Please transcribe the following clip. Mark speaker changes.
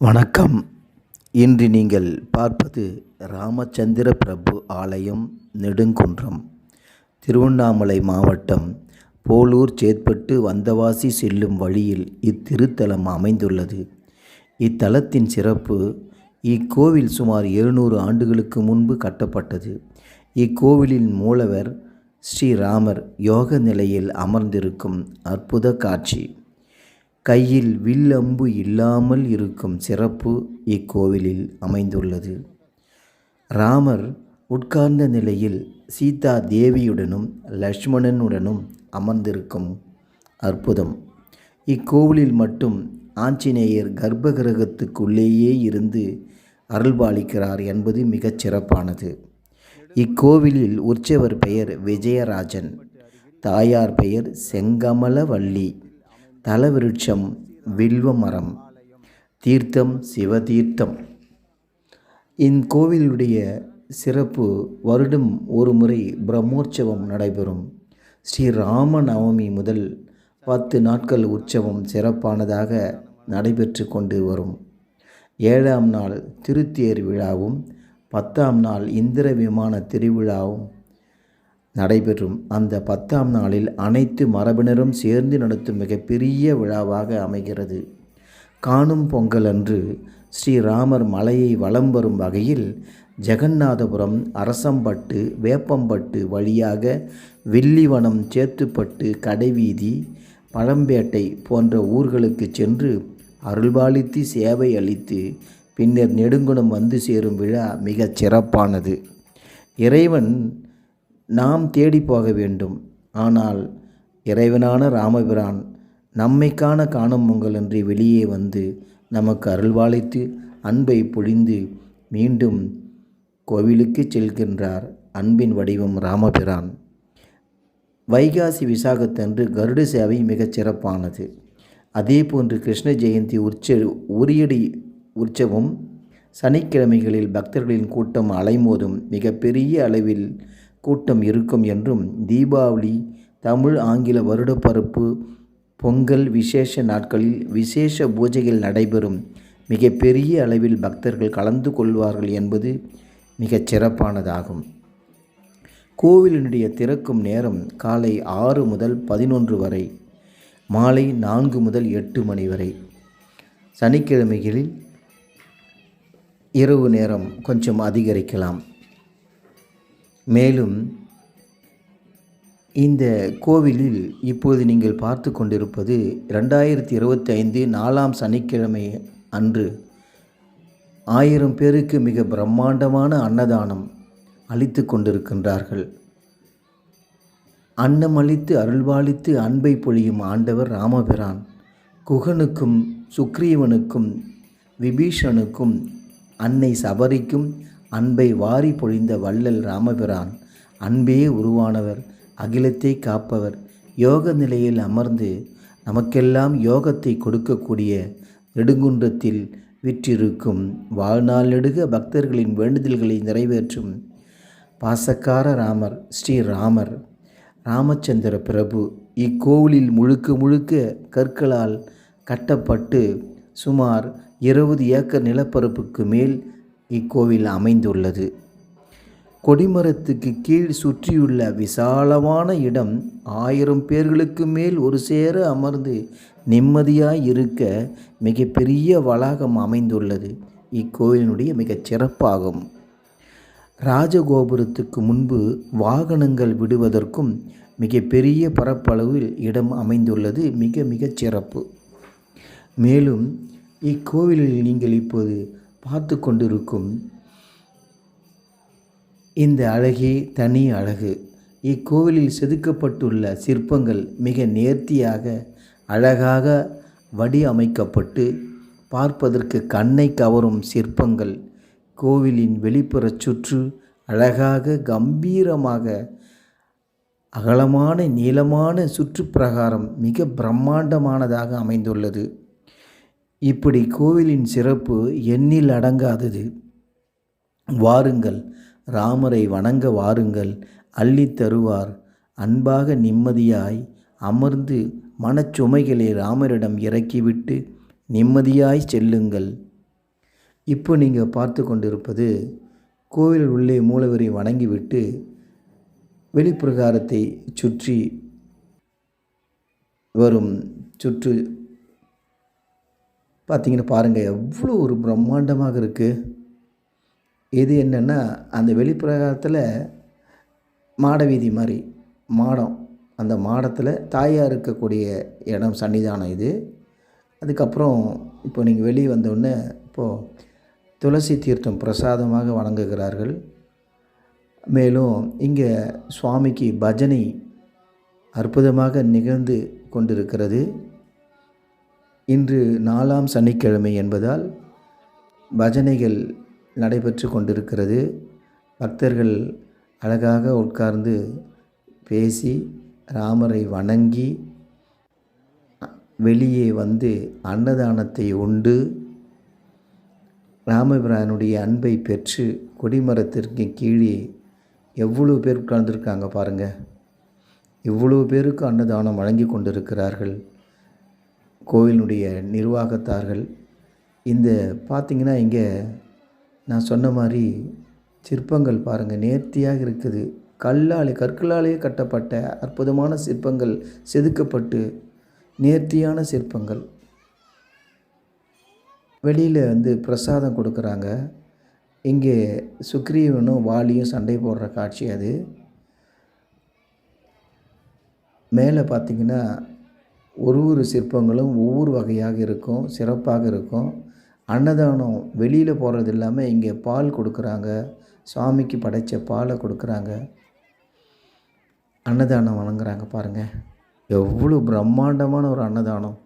Speaker 1: வணக்கம். இன்று நீங்கள் பார்ப்பது ராமச்சந்திர பிரபு ஆலயம் நெடுங்குன்றம் திருவண்ணாமலை மாவட்டம் போலூர் சேத்பட்டு வந்தவாசி செல்லும் வழியில் இத்திருத்தலம் அமைந்துள்ளது. இத்தலத்தின் சிறப்பு இக்கோவில் சுமார் எழுநூறு ஆண்டுகளுக்கு முன்பு கட்டப்பட்டது. இக்கோவிலின் மூலவர் ஸ்ரீராமர் யோக நிலையில் அமர்ந்திருக்கும் அற்புத காட்சி. கையில் வில் அம்பு இல்லாமல் இருக்கும் சிறப்பு இக்கோவிலில் அமைந்துள்ளது. ராமர் உட்கார்ந்த நிலையில் சீதா தேவியுடனும் லக்ஷ்மணனுடனும் அமர்ந்திருக்கும் அற்புதம். இக்கோவிலில் மட்டும் ஆஞ்சநேயர் கர்ப்பகிரகத்துக்குள்ளேயே இருந்து அருள்பாலிக்கிறார் என்பது மிகச் சிறப்பானது. இக்கோவிலில் உற்சவர் பெயர் விஜயராஜன் தாயார் பெயர் செங்கமலவள்ளி தலவிருட்சம் வில்வ மரம் தீர்த்தம் சிவதீர்த்தம். இக்கோவிலுடைய சிறப்பு வருடம் ஒரு முறை பிரம்மோற்சவம் நடைபெறும். ஸ்ரீ நவமி முதல் பத்து நாட்கள் உற்சவம் சிறப்பானதாக நடைபெற்று கொண்டு வரும். ஏழாம் நாள் திருத்தேர் விழாவும் பத்தாம் நாள் இந்திர விமான திருவிழாவும் நடைபெறும். அந்த பத்தாம் நாளில் அனைத்து மரபினரும் சேர்ந்து நடத்தும் மிகப்பெரிய விழாவாக அமைகிறது. காணும் பொங்கல் அன்று ஸ்ரீராமர் மலையை வலம் வரும் வகையில் ஜெகநாதபுரம் அரசம்பட்டு வேப்பம்பட்டு வழியாக வில்லிவனம் சேத்துப்பட்டு கடைவீதி பழம்பேட்டை போன்ற ஊர்களுக்கு சென்று அருள்பாலித்து சேவை அளித்து பின்னர் நெடுங்குணம் வந்து சேரும் விழா மிகச் சிறப்பானது. இறைவன் நாம் தேடி போக வேண்டும். ஆனால் இறைவனான ராமபிரான் நம்மை காண காணும் பொங்கலன்றி வெளியே வந்து நமக்கு அருள்வாளித்து அன்பை பொழிந்து மீண்டும் கோவிலுக்கு செல்கின்றார் அன்பின் வடிவம் ராமபிரான். வைகாசி விசாகத்தன்று கருட சேவை மிகச் சிறப்பானது. அதே போன்று கிருஷ்ண ஜெயந்தி உற்ச உரியடி உற்சவம் சனிக்கிழமைகளில் பக்தர்களின் கூட்டம் அலைமோதும் மிகப்பெரிய அளவில் கூட்டம் இருக்கும் என்றும் தீபாவளி தமிழ் ஆங்கில வருடப்பருப்பு பொங்கல் விசேஷ நாட்களில் விசேஷ பூஜைகள் நடைபெறும். மிகப்பெரிய அளவில் பக்தர்கள் கலந்து கொள்வார்கள் என்பது மிகச் சிறப்பானதாகும். கோவிலினுடைய திறக்கும் நேரம் காலை ஆறு முதல் பதினொன்று வரை மாலை நான்கு முதல் எட்டு மணி வரை. சனிக்கிழமைகளில் இரவு நேரம் கொஞ்சம் அதிகரிக்கலாம். மேலும் இந்த கோவிலில் இப்போது நீங்கள் பார்த்து கொண்டிருப்பது ரெண்டாயிரத்தி இருபத்தி ஐந்து நாலாம் சனிக்கிழமை அன்று. ஆயிரம் பேருக்கு மிக பிரம்மாண்டமான அன்னதானம் அளித்து கொண்டிருக்கின்றார்கள். அன்னமளித்து அருள்வாளித்து அன்பை பொழியும் ஆண்டவர் ராமபிரான். குகனுக்கும் சுக்ரீவனுக்கும் விபீஷனுக்கும் அன்னை சபரிக்கும் அன்பை வாரி பொழிந்த வள்ளல் ராமபிரான் அன்பே உருவானவர் அகிலத்தை காப்பவர் யோக நிலையில் அமர்ந்து நமக்கெல்லாம் யோகத்தை கொடுக்கக்கூடிய நெடுங்குன்றத்தில் விற்றிருக்கும் வாழ்நாள் நெடுக பக்தர்களின் வேண்டுதல்களை நிறைவேற்றும் பாசக்கார ராமர் ஸ்ரீராமர் ராமச்சந்திர பிரபு இக்கோவிலில் முழுக்க முழுக்க கற்களால் கட்டப்பட்டு சுமார் இருபது ஏக்கர் நிலப்பரப்புக்கு மேல் இக்கோவில் அமைந்துள்ளது. கொடிமரத்துக்கு கீழ் சுற்றியுள்ள விசாலமான இடம் ஆயிரம் பேர்களுக்கு மேல் ஒரு சேர அமர்ந்து நிம்மதியாய் இருக்க மிகப்பெரிய வளாகம் அமைந்துள்ளது. இக்கோவிலினுடைய மிகச் சிறப்பாகும். ராஜகோபுரத்துக்கு முன்பு வாகனங்கள் விடுவதற்கும் மிகப்பெரிய பரப்பளவில் இடம் அமைந்துள்ளது. மிக மிகச் சிறப்பு. மேலும் இக்கோவிலில் நீங்கள் இப்போது பார்த்து கொண்டிருக்கும் இந்த அழகே தனி அழகு. இக்கோவிலில் செதுக்கப்பட்டுள்ள சிற்பங்கள் மிக நேர்த்தியாக அழகாக வடிவமைக்கப்பட்டு பார்ப்பதற்கு கண்ணை கவரும் சிற்பங்கள். கோவிலின் வெளிப்புறச் சுற்று அழகாக கம்பீரமாக அகலமான நீளமான சுற்றுப்பிரகாரம் மிக பிரம்மாண்டமானதாக அமைந்துள்ளது. இப்படி கோவிலின் சிறப்பு எண்ணில் அடங்காதது. வாருங்கள் ராமரை வணங்க வாருங்கள் அள்ளித் தருவார். அன்பாக நிம்மதியாய் அமர்ந்து மனச்சுமைகளை ராமரிடம் இறக்கிவிட்டு நிம்மதியாய் செல்லுங்கள். இப்போ நீங்கள் பார்த்து கொண்டிருப்பது கோவில் உள்ளே மூலவரை வணங்கிவிட்டு வெளிப்பிரகாரத்தை சுற்றி வரும் சுற்று பார்த்தீங்கன்னா பாருங்கள் எவ்வளோ ஒரு பிரம்மாண்டமாக இருக்குது இது என்னென்னா அந்த வெளிப்பிரகாரத்தில் மாட வீதி மாதிரி மாடம். அந்த மாடத்தில் தாயார் இருக்கக்கூடிய இடம் சன்னிதானம் இது. அதுக்கப்புறம் இப்போ நீங்கள் வெளியே வந்தோடனே இப்போது துளசி தீர்த்தம் பிரசாதமாக வழங்குகிறார்கள். மேலும் இங்கே சுவாமிக்கு பஜனை அற்புதமாக நிகழ்ந்து கொண்டிருக்கிறது. இன்று நாலாம் சனிக்கிழமை என்பதால் பஜனைகள் நடைபெற்று கொண்டிருக்கிறது. பக்தர்கள் அழகாக உட்கார்ந்து பேசி ராமரை வணங்கி வெளியே வந்து அன்னதானத்தை உண்டு. ராமபிரானுடைய அன்பை பெற்று கொடிமரத்திற்கு கீழே எவ்வளோ பேர் உட்கார்ந்துருக்காங்க பாருங்கள் இவ்வளோ பேருக்கு அன்னதானம் வழங்கி கொண்டிருக்கிறார்கள். கோவிலினுடைய நிர்வாகத்தார்கள் இந்த பார்த்திங்கன்னா இங்கே நான் சொன்ன மாதிரி சிற்பங்கள் பாருங்கள் நேர்த்தியாக இருக்குது. கல்லாலே கற்களாலேயே கட்டப்பட்ட அற்புதமான சிற்பங்கள் செதுக்கப்பட்டு நேர்த்தியான சிற்பங்கள். வெளியில் வந்து பிரசாதம் கொடுக்குறாங்க. இங்கே சுக்ரீவனும் வாலியும் சண்டை போடுற காட்சி அது. மேலே பார்த்திங்கன்னா ஒரு ஒரு சிற்பங்களும் ஒவ்வொரு வகையாக இருக்கும் சிறப்பாக இருக்கும். அன்னதானம் வெளியில் போகிறது இல்லாமல் இங்கே பால் கொடுக்குறாங்க சாமிக்கு படைத்த பாலை கொடுக்குறாங்க. அன்னதானம் வழங்குறாங்க பாருங்கள் எவ்வளோ பிரம்மாண்டமான ஒரு அன்னதானம்.